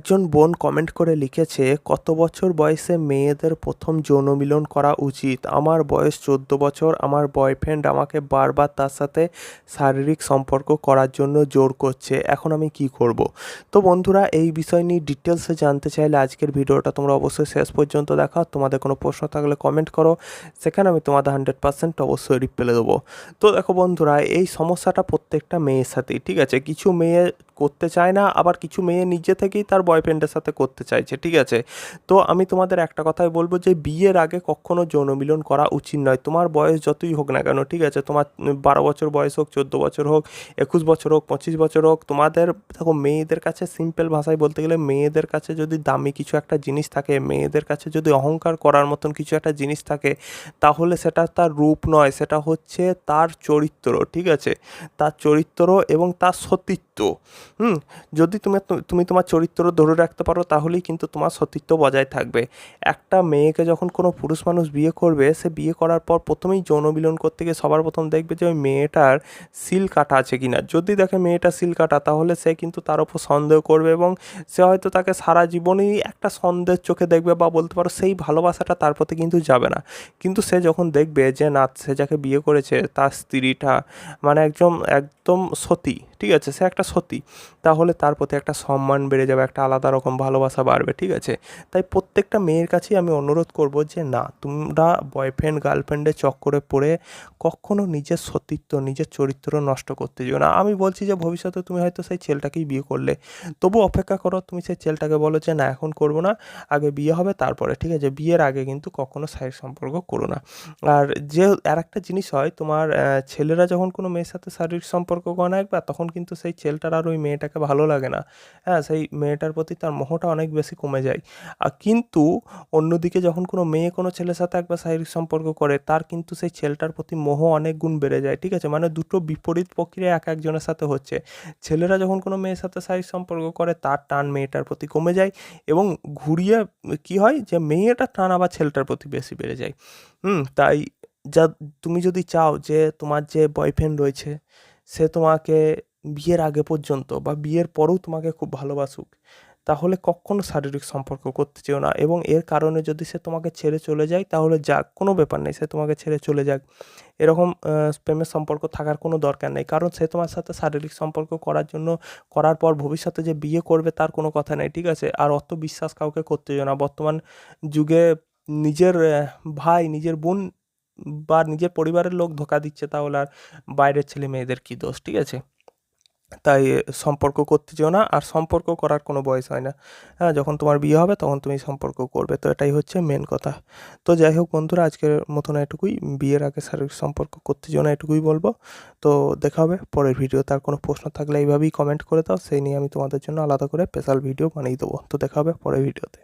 একজন বোন কমেন্ট করে লিখেছে, কত বছর বয়সে মেয়েদের প্রথম যৌন মিলন করা উচিত? আমার বয়স চোদ্দ বছর, আমার বয়ফ্রেন্ড আমাকে বারবার তার সাথে শারীরিক সম্পর্ক করার জন্য জোর করছে, এখন আমি কি করব? তো বন্ধুরা, এই বিষয় নিয়ে ডিটেলসে জানতে চাইলে আজকের ভিডিওটা তোমরা অবশ্যই শেষ পর্যন্ত দেখাও তোমাদের কোনো প্রশ্ন থাকলে কমেন্ট করো, সেখানে আমি তোমাদের হান্ড্রেড পার্সেন্ট অবশ্যই রিপ্লাই দেবো। তো দেখো বন্ধুরা, এই সমস্যাটা প্রত্যেকটা মেয়ের সাথেই, ঠিক আছে? কিছু মেয়ে করতে চায় না, আবার কিছু মেয়ে নিজে থেকেই তার বয়ফ্রেন্ডের সাথে করতে চাইছে, ঠিক আছে? তো আমি তোমাদের একটা কথাই বলব যে, বিয়ের আগে কখনো যৌন মিলন করা উচিত নয়। তোমার বয়স যতই হোক না কেন, ঠিক আছে? তোমার বারো বছর বয়স হোক, চোদ্দ বছর হোক, একুশ বছর হোক, পঁচিশ বছর হোক, তোমাদের, দেখো, মেয়েদের কাছে সিম্পল ভাষায় বলতে গেলে, মেয়েদের কাছে যদি দামি কিছু একটা জিনিস থাকে, মেয়েদের কাছে যদি অহংকার করার মতন কিছু একটা জিনিস থাকে, তাহলে সেটা তার রূপ নয়, সেটা হচ্ছে তার চরিত্র, ঠিক আছে? তার চরিত্র এবং তার সতীত্ব। হুম, যদি তুমি তুমি তোমার চরিত্র ধরে রাখতে পারো, তাহলেই কিন্তু তোমার সতীত্ব বজায় থাকবে। একটা মেয়েকে যখন কোনো পুরুষ মানুষ বিয়ে করবে, সে বিয়ে করার পর প্রথমেই যৌন মিলন করতে গিয়ে সবার প্রথম দেখবে যে ওই মেয়েটার সিল কাটা আছে কি না যদি দেখে মেয়েটা সিল কাটা, তাহলে সে কিন্তু তার ওপর সন্দেহ করবে এবং সে হয়তো তাকে সারা জীবনেই একটা সন্দেহের চোখে দেখবে বা বলতে পারো সেই ভালোবাসাটা তার প্রতি কিন্তু যাবে না। কিন্তু সে যখন দেখবে যে না, সে যাকে বিয়ে করেছে, তার স্ত্রীটা মানে একজন একদম সতী, ঠিক আছে? সে একটা সতী। তাহলে তার প্রতি একটা সম্মান বেড়ে যাবে, একটা আলাদা রকম ভালোবাসা বাড়বে, ঠিক আছে? তাই প্রত্যেকটা মেয়ের কাছেই আমি অনুরোধ করব যে, না, তোমরা বয়ফ্রেন্ড গার্লফ্রেন্ডের চক্করে পড়ে কখনো নিজের সতীত্ব, নিজের চরিত্র নষ্ট করতে যেও না। আমি বলছি যে, ভবিষ্যতে তুমি হয়তো সেই ছেলেটাকেই বিয়ে করলে। তবু অপেক্ষা করো, তুমি সেই ছেলেটাকে বলো যে, না, এখন করব না, আগে বিয়ে হবে, তারপরে, ঠিক আছে? বিয়ের আগে কিন্তু কখনো শারীরিক সম্পর্ক করো না। আর যে আর একটা জিনিস হয়, তোমার ছেলেরা যখন কোনো মেয়ের সাথে শারীরিক সম্পর্ক করে একবার, তখন কিন্তু সেই ছেলেটার আর ওই মেয়েটাকে ভালো লাগে না। হ্যাঁ সেই মেয়েটার প্রতি তার মোহটা অনেক বেশি কমে যায়। আর কিন্তু অন্যদিকে যখন কোনো মেয়ে কোনো ছেলের সাথে একবার শারীরিক সম্পর্ক করে, তার কিন্তু সেই ছেলেটার প্রতি মোহ অনেক গুণ বেড়ে যায়। ঠিক আছে? মানে দুটো বিপরীত প্রক্রিয়া এক একজনের সাথে হচ্ছে। ছেলেরা যখন কোনো মেয়ের সাথে শারীরিক সম্পর্ক করে, তার টান মেয়েটার প্রতি কমে যায় এবং ঘুরিয়ে কি হয় যে, মেয়েটার টান আবার ছেলেটার প্রতি বেশি বেড়ে যায়। হুম, তাই যা, তুমি যদি চাও যে, তোমার যে বয়ফ্রেন্ড রয়েছে, সে তোমাকে বিয়ের আগে পর্যন্ত বা বিয়ের পরেও তোমাকে খুব ভালোবাসুক, তাহলে কখনো শারীরিক সম্পর্ক করতে চেও না এবং এর কারণে যদি সে তোমাকে ছেড়ে চলে যায়, তাহলে যাক, কোনো ব্যাপার নেই, সে তোমাকে ছেড়ে চলে যাক। এরকম প্রেমের সম্পর্ক থাকার কোনো দরকার নেই, কারণ সে তোমার সাথে শারীরিক সম্পর্ক করার জন্য, করার পর ভবিষ্যতে যে বিয়ে করবে তার কোনো কথা নেই, ঠিক আছে? আর অত বিশ্বাস কাউকে করতে যেও না। বর্তমান যুগে নিজের ভাই, নিজের বোন বা নিজের পরিবারের লোক ধোকা দিচ্ছে, তাহলে আর বাইরের ছেলে মেয়েদের কী দোষ, ঠিক আছে? তাই সম্পর্ক করতে যেও না, আর সম্পর্ক করার কোনো বয়স হয় না। হ্যাঁ যখন তোমার বিয়ে হবে তখন তুমি সম্পর্ক করবে। তো এটাই হচ্ছে মেন কথা। তো যাই হোক বন্ধুরা, আজকের মতন এটুকুই। বিয়ের আগে শারীরিক সম্পর্ক করতে যেও না এটুকুই বলব। তো দেখা হবে পরের ভিডিও তার কোনো প্রশ্ন থাকলে এইভাবেই কমেন্ট করে দাও। সেই নিয়ে আমি তোমাদের জন্য আলাদা করে স্পেশাল ভিডিও বানিয়ে দেবো। তো দেখা হবে পরের ভিডিওতে।